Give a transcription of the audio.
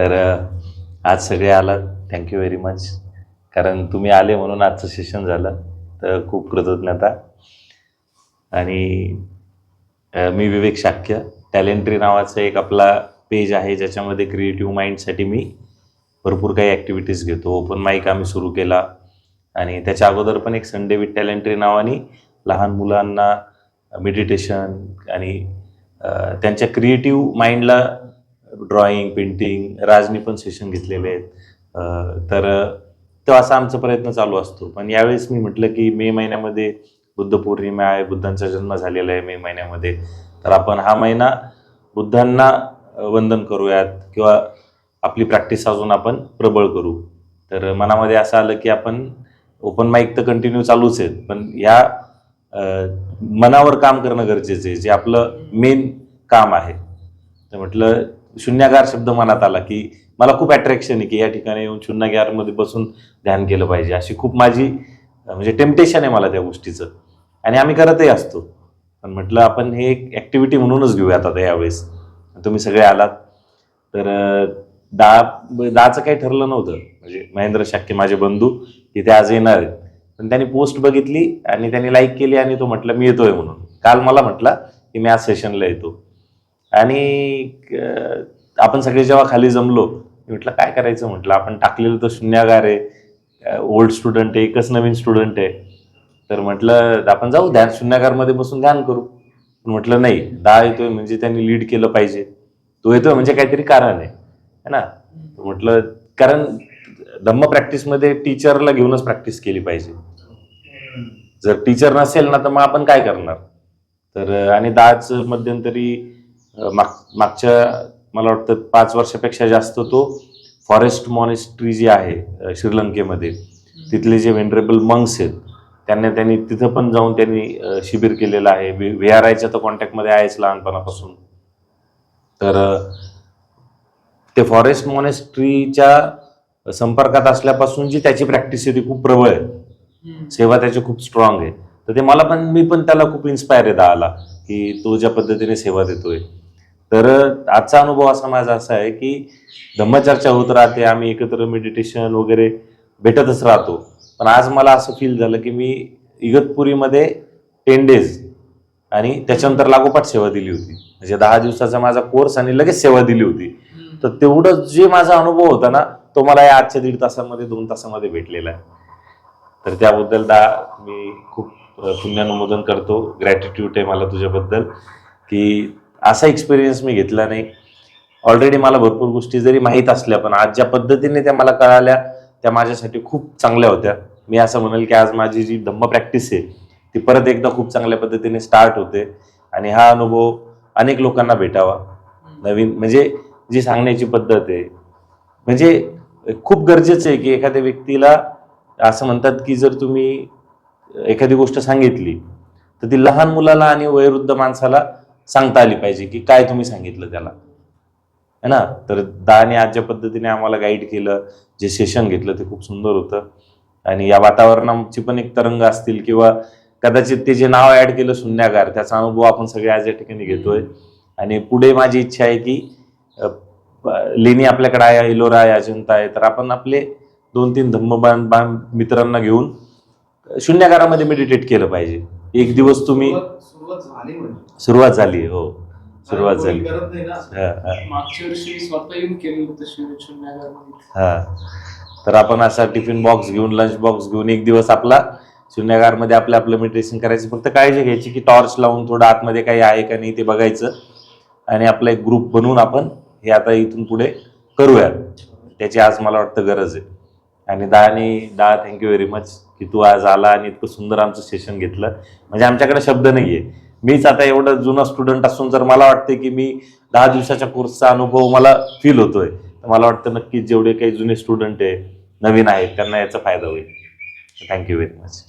तर आज सगळे आलात. थँक्यू व्हेरी मच कारण तुम्ही आले म्हणून आजचं सेशन झालं. तर खूप कृतज्ञता. आणि मी विवेक शाक्य. टॅलेंट्री नावाचं एक आपला पेज आहे. ज्याच्यामध्ये क्रिएटिव्ह माइंडसाठी मी भरपूर काही ॲक्टिव्हिटीज घेतो. ओपन माईक आम्ही सुरू केला. आणि त्याच्या अगोदर पण एक संडे विथ टॅलेंट्री नावाने लहान मुलांना मेडिटेशन आणि त्यांच्या क्रिएटिव्ह माइंडला ड्रॉइंग पेंटिंग राजनी पण सेशन घेतलेले आहेत. तर तो असा आमचा प्रयत्न चालू असतो. पण यावेळेस मी म्हटलं की मे महिन्यामध्ये बुद्ध पौर्णिमा आहे बुद्धांचा जन्म झालेला आहे मे महिन्यामध्ये. तर आपण हा महिना बुद्धांना वंदन करूयात किंवा आपली प्रॅक्टिस अजून आपण प्रबळ करू. तर मनामध्ये असं आलं की आपण ओपन माईक तर कंटिन्यू चालूच आहेत. पण या मनावर काम करणं गरजेचं आहे जे आपलं मेन काम आहे. तर म्हटलं शून्यागार शब्द मनात आला की मला खूप अट्रॅक्शन आहे की या ठिकाणी येऊन शून्यागारमध्ये बसून ध्यान केलं पाहिजे. अशी खूप माझी म्हणजे टेम्पटेशन आहे मला त्या गोष्टीचं. आणि आम्ही करतही असतो. पण म्हटलं आपण हे एक ॲक्टिव्हिटी म्हणूनच घेऊयात आता यावेळेस. तुम्ही सगळे आलात. तर दहा दहाचं काही ठरलं नव्हतं. म्हणजे महेंद्र शाक्य माझे बंधू तिथे आज येणार आहेत. पण त्यांनी पोस्ट बघितली आणि त्यांनी लाईक केली आणि तो म्हटलं मी येतोय म्हणून. काल मला म्हटला की मी आज सेशनला येतो. आणि आपण सगळे जेव्हा खाली जमलो म्हटलं काय करायचं? म्हटलं आपण टाकलेलं तर शून्यागार आहे. ओल्ड स्टुडंट आहे एकच नवीन स्टुडंट आहे. तर म्हटलं आपण जाऊ ध्यान शून्यागारमध्ये बसून ध्यान करू. म्हटलं नाही दहा येतोय म्हणजे त्यांनी लीड केलं पाहिजे. तो येतोय म्हणजे काहीतरी कारण आहे. है ना? म्हटलं कारण धम्म प्रॅक्टिसमध्ये टीचरला घेऊनच प्रॅक्टिस केली पाहिजे. जर टीचर नसेल ना तर मग आपण काय करणार? तर आणि दहाच मध्यंतरी माग मागच्या मला वाटतं पाच वर्षापेक्षा जास्त तो फॉरेस्ट मॉनेस्ट्री जी आहे श्रीलंकेमध्ये तिथले जे वेनरेबल मंक्स आहेत त्यांना त्यांनी तिथं पण जाऊन त्यांनी शिबिर केलेलं आहे. व्ही आर आयच्या तर कॉन्टॅक्टमध्ये आहेच लहानपणापासून. तर ते फॉरेस्ट मॉनेस्ट्रीच्या संपर्कात असल्यापासून जी त्याची प्रॅक्टिस आहे ती खूप प्रबळ आहे. सेवा त्याची खूप स्ट्रॉंग आहे. तर ते मला पण मी पण त्याला खूप इन्स्पायर आहे आला की तो ज्या पद्धतीने सेवा देतोय. तर आजचा अनुभव असा माझा असा आहे की धम्मचर्चा होत राहते आम्ही एकत्र मेडिटेशन वगैरे भेटतच राहतो. पण आज मला असं फील झालं की मी इगतपुरीमध्ये टेन डेज आणि त्याच्यानंतर लागोपाठ सेवा दिली होती. म्हणजे दहा दिवसाचा माझा कोर्स आणि लगेच सेवा दिली होती. तर तेवढं जे माझा अनुभव होता ना तो मला या आजच्या दीड तासामध्ये दोन तासामध्ये भेटलेला आहे. तर त्याबद्दल दा मी खूप पुण्यानुमोदन करतो. ग्रॅटिट्यूड आहे मला तुझ्याबद्दल की असा एक्सपिरियन्स मी घेतला नाही. ऑलरेडी मला भरपूर गोष्टी जरी माहीत असल्या पण आज ज्या पद्धतीने त्या मला कळाल्या त्या माझ्यासाठी खूप चांगल्या होत्या. मी असं म्हणेल की आज माझी जी धम्म प्रॅक्टिस आहे ती परत एकदा खूप चांगल्या पद्धतीने स्टार्ट होते आणि हा अनुभव अनेक लोकांना भेटावा. नवीन म्हणजे जी सांगण्याची पद्धत आहे म्हणजे खूप गरजेचं आहे की एखाद्या व्यक्तीला असं म्हणतात की जर तुम्ही एखादी गोष्ट सांगितली तर ती लहान मुलाला आणि वयोवृद्ध माणसाला सांगता आली पाहिजे की काय तुम्ही सांगितलं त्याला. है ना? तर दाने आज ज्या पद्धतीने आम्हाला गाईड केलं जे सेशन घेतलं ते खूप सुंदर होतं. आणि या वातावरणाची पण एक तरंग असतील किंवा कदाचित ते जे नाव ऍड केलं शून्यागार त्याचा अनुभव आपण सगळे आज या ठिकाणी घेतोय. आणि पुढे माझी इच्छा आहे की लेणी आपल्याकडे आहे इलोरा आहे अजंता आहे तर आपण आपले दोन तीन धम्मबान बान मित्रांना घेऊन शून्यागारामध्ये मेडिटेट केलं पाहिजे. एक दिवस तुम्ही सुरुवात झाली म्हणजे. झाली हो. सुरुवात झाली. हा, तर आपण असा टिफिन बॉक्स घेऊन लंच बॉक्स घेऊन एक दिवस आपला शून्यागारमध्ये आपलं आपलं मेडिटेशन करायचं. फक्त काळजी घ्यायची की टॉर्च लावून थोडं आतमध्ये काही आहे का नाही ते बघायचं. आणि आपला एक ग्रुप बनवून आपण हे आता इथून पुढे करूया. त्याची आज मला वाटतं गरज आहे. आणि दानी दा थँक्यू व्हेरी मच की तू आज आला आणि इतकं सुंदर आमचं सेशन घेतलं. म्हणजे आमच्याकडे शब्द नाही आहे मीच आता एवढं जुना स्टुडंट असून जर मला वाटते की मी दहा दिवसाच्या कोर्सचा अनुभव मला फील होतोय तर मला वाटतं नक्कीच जेवढे काही जुने स्टुडंट आहे नवीन आहेत त्यांना याचा फायदा होईल. Thank you very much